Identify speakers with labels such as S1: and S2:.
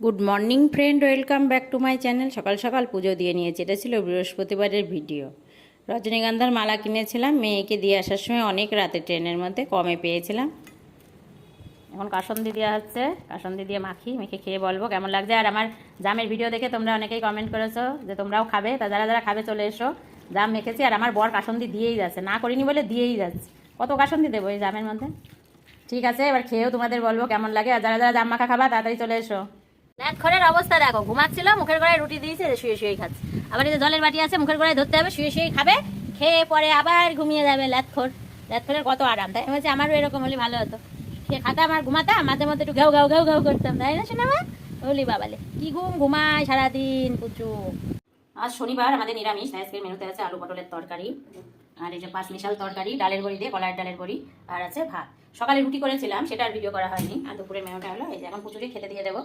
S1: Good morning friend welcome back to my channel সকাল সকাল পুজো দিয়ে নিয়েছি। এটা ছিল বৃহস্পতিবারের ভিডিও রজনীগন্ধার মালা কিনেছিলাম। মেয়েকে দিয়ে আসার সময় অনেক রাতে ট্রেনের মধ্যে কমে পেয়েছিলাম। এখন কাসন্দি দেওয়া হচ্ছে কাসন্দি দিয়ে মাখি। মেখে খেয়ে বলব কেমন লাগছে। আর আমার জামের ভিডিও দেখে তোমরা অনেকেই কমেন্ট করেছ যে তোমরাও খাবে। তা যারা যারা খাবে চলে এসো। জাম মেখেছি। আর আমার বর কাসন্দি দিয়েই যাচ্ছে। না করিনি বলে দিয়েই যাচ্ছে। কত কাসন্দি দেবো এই জামের মধ্যে? ঠিক আছে, এবার খেয়েও তোমাদের বলব কেমন লাগে। আর যারা যারা জাম মাখা খাবা, তাড়াতাড়ি চলে এসো।
S2: ঘরের অবস্থা দেখো, ঘুমাচ্ছিল, মুখের গোড়ায় রুটি দিয়েছে শুয়ে শুয়েই খাচ্ছে। আবার এই জলের বাটি আছে, মুখের গোড়ায় ধরতে হবে, শুয়ে শুয়েই খাবে, খেয়ে পরে আবার ঘুমিয়ে যাবে ল্যাথখোর। ল্যাথখোরের কত আরাম, তাই? বলছি, আমারও এরকম হলে ভালো হতো। খেয়ে খাতাম আর ঘুমাতাম, মাঝে মধ্যে একটু ঘাউ ঘাউ ঘাউ ঘাউ করতাম, তাই না শোনা বলি বাবালে, কি ঘুম ঘুমায় সারাদিন পুচু আজ শনিবার, আমাদের নিরামিষ আজকের মেনুতে আছে আলু পটলের তরকারি, আর এই যে পাঁচ মিশাল তরকারি, ডালের বড়ি দিয়ে, কলার ডালের বড়ি, আর আছে ভাত। সকালে রুটি করেছিলাম, সেটা আর ভিডিও করা হয়নি, আর দুপুরের মেনুটা হলো এই যে, এখন পুচুকে খেতে দিয়ে দেবো।